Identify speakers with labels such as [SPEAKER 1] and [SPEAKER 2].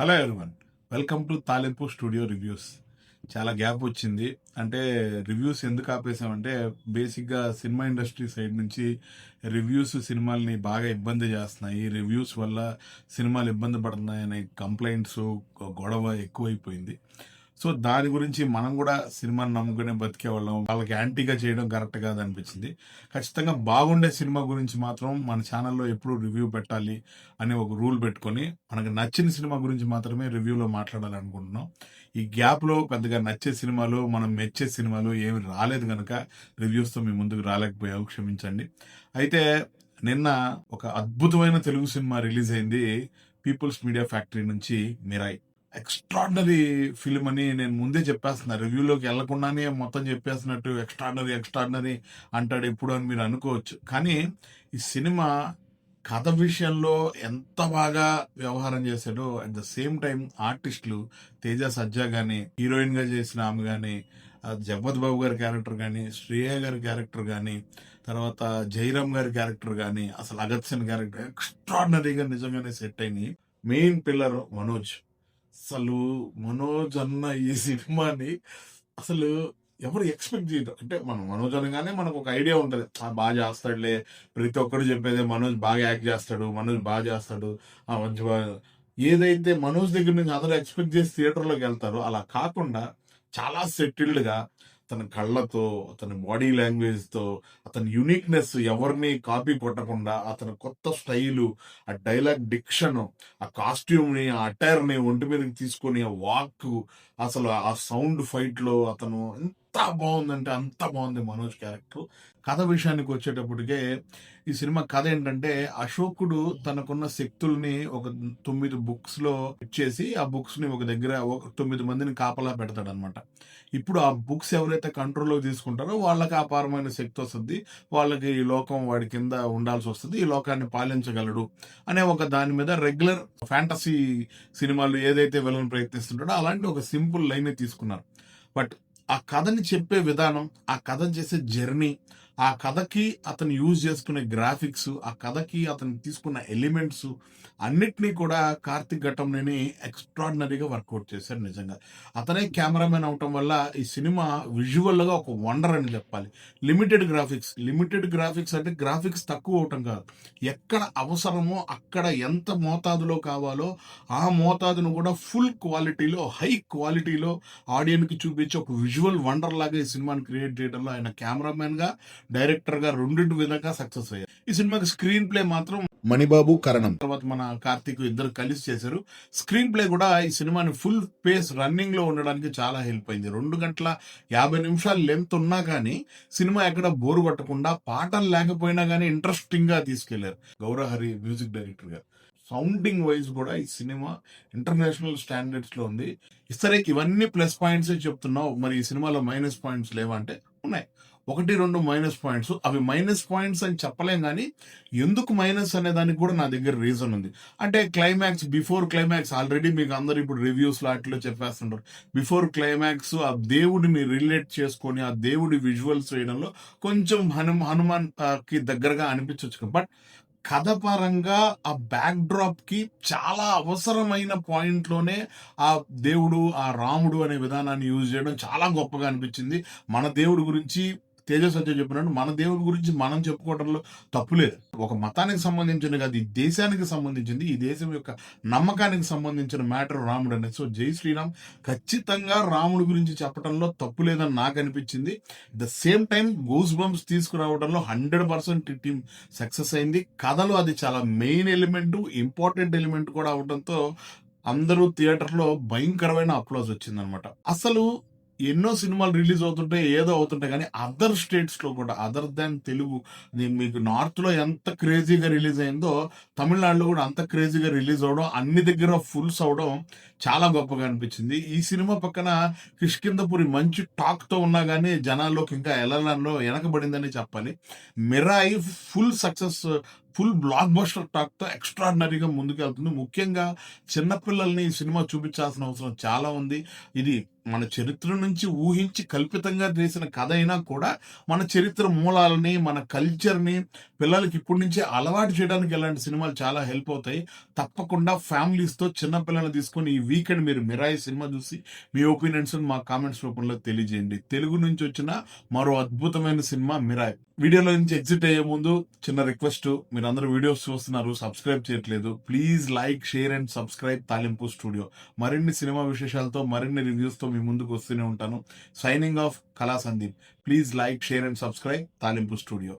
[SPEAKER 1] Hello everyone. Welcome to Talimpu studio reviews. చాలా gap వచ్చింది. అంటే రివ్యూస్ ఎందుకు ఆపేసామంటే బేసిక్గా సినిమా ఇండస్ట్రీ సైడ్ నుంచి రివ్యూస్ సినిమాల్ని బాగా ఇబ్బంది చేస్తున్నాయి. రివ్యూస్ వల్ల సినిమాలు ఇబ్బంది పడుతున్నాయనే కంప్లైంట్స్ గొడవ ఎక్కువైపోయింది. సో దాని గురించి మనం కూడా సినిమాని నమ్ముకునే బతికే వాళ్ళం. వాళ్ళకి యాంటీగా చేయడం కరెక్ట్ కాదు అనిపించింది ఖచ్చితంగా బాగుండే సినిమా గురించి మాత్రం మన ఛానల్లో ఎప్పుడు రివ్యూ పెట్టాలి అనే ఒక రూల్ పెట్టుకొని మనకు నచ్చిన సినిమా గురించి మాత్రమే రివ్యూలో మాట్లాడాలనుకుంటున్నాం. ఈ గ్యాప్లో పెద్దగా నచ్చే సినిమాలు మనం మెచ్చే సినిమాలు ఏమి రాలేదు కనుక రివ్యూస్తో మీ ముందుకు రాలేకపోయావు క్షమించండి. అయితే నిన్న ఒక అద్భుతమైన తెలుగు సినిమా రిలీజ్ అయింది పీపుల్స్ మీడియా ఫ్యాక్టరీ నుంచి మిరాయ్. ఎక్స్ట్రాడినరీ ఫిలిం అని నేను ముందే చెప్పేస్తున్నా. రివ్యూలోకి వెళ్ళకుండానే మొత్తం చెప్పేస్తున్నట్టు ఎక్స్ట్రాడనరీ ఎక్స్ట్రాడనరీ అంటాడు ఎప్పుడు అని మీరు అనుకోవచ్చు. కానీ ఈ సినిమా కథ విషయంలో ఎంత బాగా వ్యవహారం చేశాడో అట్ ద సేమ్ టైం ఆర్టిస్టులు తేజ సజ్జా కానీ హీరోయిన్గా చేసిన ఆమె కానీ జగపత్ బాబు గారి క్యారెక్టర్ కానీ శ్రేయ గారి క్యారెక్టర్ కానీ తర్వాత జయరామ్ గారి క్యారెక్టర్ కానీ అసలు అగత్ సింగ్ క్యారెక్టర్ ఎక్స్ట్రాడినరీగా నిజంగానే సెట్ అయినాయి. Main pillar Manoj. అసలు మనోజ్ అన్న ఈ సినిమాని అసలు ఎవరు ఎక్స్పెక్ట్ చేయరు. అంటే మనం మనోజ్ అనగానే మనకు ఒక ఐడియా ఉంటుంది. ఆ బాగా చేస్తాడులే. ప్రతి ఒక్కరు చెప్పేదే మనోజ్ బాగా యాక్ట్ చేస్తాడు మనోజ్ బాగా చేస్తాడు. ఆ మంచి బాగా ఏదైతే మనోజ్ దగ్గర నుంచి అందరూ ఎక్స్పెక్ట్ చేసి థియేటర్లోకి వెళ్తారో అలా కాకుండా చాలా సెటిల్డ్గా అతని కళ్ళతో అతని బాడీ లాంగ్వేజ్తో అతని యునిక్నెస్ ఎవరిని కాపీ కొట్టకుండా అతని కొత్త స్టైలు ఆ డైలాగ్ డిక్షన్ ఆ కాస్ట్యూమ్ని ఆ అటైర్ని ఒంటి మీదకి తీసుకొని ఆ వాక్ అసలు ఆ సౌండ్ ఫైట్లో అతను ఎంత బాగుందంటే అంత బాగుంది మనోజ్ క్యారెక్టర్. కథ విషయానికి వచ్చేటప్పటికే ఈ సినిమా కథ ఏంటంటే అశోకుడు తనకున్న శక్తుల్ని ఒక తొమ్మిది బుక్స్లో ఇచ్చేసి ఆ బుక్స్ని ఒక దగ్గర ఒక తొమ్మిది మందిని కాపలా పెడతాడు అనమాట ఇప్పుడు ఆ బుక్స్ ఎవరైతే కంట్రోల్లో తీసుకుంటారో వాళ్ళకి అపారమైన శక్తి వస్తుంది. వాళ్ళకి ఈ లోకం వాడి కింద ఉండాల్సి వస్తుంది. ఈ లోకాన్ని పాలించగలడు అనే ఒక దాని మీద రెగ్యులర్ ఫ్యాంటసీ సినిమాలు ఏదైతే వెళ్ళని ప్రయత్నిస్తుంటాడో అలాంటి ఒక సింపుల్ లైన్ తీసుకున్నారు. బట్ ఆ కథని చెప్పే విధానం ఆ కథను చేసే జర్నీ ఆ కథకి అతను యూజ్ చేసుకునే గ్రాఫిక్స్ ఆ కథకి అతను తీసుకున్న ఎలిమెంట్స్ అన్నిటినీ కూడా కార్తిక్ ఘటంని ఎక్స్ట్రాడినరీగా వర్కౌట్ చేశారు నిజంగా. అతనే కెమెరామెన్ అవటం వల్ల ఈ సినిమా విజువల్గా ఒక వండర్ అని చెప్పాలి. లిమిటెడ్ గ్రాఫిక్స్ లిమిటెడ్ గ్రాఫిక్స్ అంటే గ్రాఫిక్స్ తక్కువ అవటం కాదు. ఎక్కడ అవసరమో అక్కడ ఎంత మోతాదులో కావాలో ఆ మోతాదును కూడా ఫుల్ క్వాలిటీలో హై క్వాలిటీలో ఆడియన్కి చూపించి ఒక విజువల్ వండర్ లాగా ఈ సినిమాని క్రియేట్ చేయడంలో ఆయన కెమెరామెన్గా డైరెక్టర్గా రెండింటి విధంగా సక్సెస్ అయ్యారు. ఈ సినిమాకి స్క్రీన్ ప్లే మాత్రం మణిబాబు కరణం. తర్వాత మన కార్తీక్ ఇద్దరు కలిసి చేశారు. స్క్రీన్ ప్లే కూడా ఈ సినిమాని ఫుల్ పేస్ రన్నింగ్లో ఉండడానికి చాలా హెల్ప్ అయింది. రెండు గంటల యాభై నిమిషాలు లెంత్ ఉన్నా కానీ సినిమా ఎక్కడ బోరు కొట్టకుండా పాటలు లేకపోయినా కానీ ఇంట్రెస్టింగ్గా తీసుకెళ్ళారు గౌరహరి మ్యూజిక్ డైరెక్టర్ గారు. సౌండింగ్ వైజ్ కూడా ఈ సినిమా ఇంటర్నేషనల్ స్టాండర్డ్స్లో ఉంది. సరే ఇవన్నీ ప్లస్ పాయింట్స్ చెప్తున్నావు. మరి ఈ సినిమాలో మైనస్ పాయింట్స్ లేవంటే ఉన్నాయి. ఒకటి రెండు మైనస్ పాయింట్స్ అవి మైనస్ పాయింట్స్ అని చెప్పలేం కానీ ఎందుకు మైనస్ అనే దానికి కూడా నా దగ్గర రీజన్ ఉంది. అంటే క్లైమాక్స్ బిఫోర్ క్లైమాక్స్ ఆల్రెడీ మీకు అందరు ఇప్పుడు రివ్యూస్ లాట్లో చెప్పేస్తుంటారు. బిఫోర్ క్లైమాక్స్ ఆ దేవుడిని రిలేట్ చేసుకొని ఆ దేవుడి విజువల్స్ వేయడంలో కొంచెం హను హనుమాన్కి దగ్గరగా అనిపించవచ్చు బట్ కథ పరంగా ఆ బ్యాక్ డ్రాప్కి చాలా అవసరమైన పాయింట్లోనే ఆ దేవుడు ఆ రాముడు అనే విధానాన్ని యూజ్ చేయడం చాలా గొప్పగా అనిపించింది. మన దేవుడి గురించి తేజస్ అంటే చెప్పినట్టు మన దేవుడి గురించి మనం చెప్పుకోవడంలో తప్పులేదు ఒక మతానికి సంబంధించిన కాదు ఈ దేశానికి సంబంధించింది ఈ దేశం యొక్క నమ్మకానికి సంబంధించిన మ్యాటర్ రాముడు అనేది. సో జై శ్రీరామ్ ఖచ్చితంగా రాముడి గురించి చెప్పడంలో తప్పు లేదని నాకు అనిపించింది. The same time goose bumps తీసుకురావడంలో హండ్రెడ్ పర్సెంట్ టీం సక్సెస్ అయింది. కథలో అది చాలా మెయిన్ ఎలిమెంట్ ఇంపార్టెంట్ ఎలిమెంట్ కూడా అవడంతో అందరూ థియేటర్లో భయంకరమైన అప్లోజ్ వచ్చిందనమాట అసలు ఎన్నో సినిమాలు రిలీజ్ అవుతుంటాయి ఏదో అవుతుంటాయి కానీ అదర్ స్టేట్స్లో కూడా అదర్ దాన్ తెలుగు మీకు నార్త్లో ఎంత క్రేజీగా రిలీజ్ అయిందో తమిళనాడులో కూడా అంత క్రేజీగా రిలీజ్ అవడం అన్ని దగ్గర ఫుల్స్ అవడం చాలా గొప్పగా అనిపించింది. ఈ సినిమా పక్కన కిష్కిందపురి మంచి టాక్తో ఉన్నా కానీ జనాల్లోకి ఇంకా ఎలాలో వెనకబడిందని చెప్పాలి. Mirai full success full blockbuster టాక్తో ఎక్స్ట్రాడినరీగా ముందుకెళ్తుంది. ముఖ్యంగా చిన్నపిల్లల్ని ఈ సినిమా చూపించాల్సిన అవసరం చాలా ఉంది. ఇది మన చరిత్ర నుంచి ఊహించి కల్పితంగా చేసిన కథ అయినా కూడా మన చరిత్ర మూలాలని మన కల్చర్ని పిల్లలకి ఇప్పటి నుంచే అలవాటు చేయడానికి ఇలాంటి సినిమాలు చాలా హెల్ప్ అవుతాయి. తప్పకుండా ఫ్యామిలీస్తో చిన్న పిల్లల్ని తీసుకొని ఈ వీకెండ్ మీరు మిరాయి సినిమా చూసి మీ ఒపీనియన్స్ మా కామెంట్స్ రూపంలో తెలియజేయండి. తెలుగు నుంచి వచ్చిన మరో అద్భుతమైన సినిమా మిరాయి. వీడియోలో నుంచి ఎగ్జిట్ అయ్యే ముందు చిన్న రిక్వెస్ట్ మీరు అందరూ వీడియోస్ చూస్తున్నారు సబ్స్క్రైబ్ చేయట్లేదు. Please like share and subscribe Talimpu studio. మరిన్ని సినిమా విశేషాలతో మరిన్ని రివ్యూస్తో మీ ముందుకు వస్తూనే ఉంటాను. Signing off Kala Sandeep please like share and subscribe Talimpu studio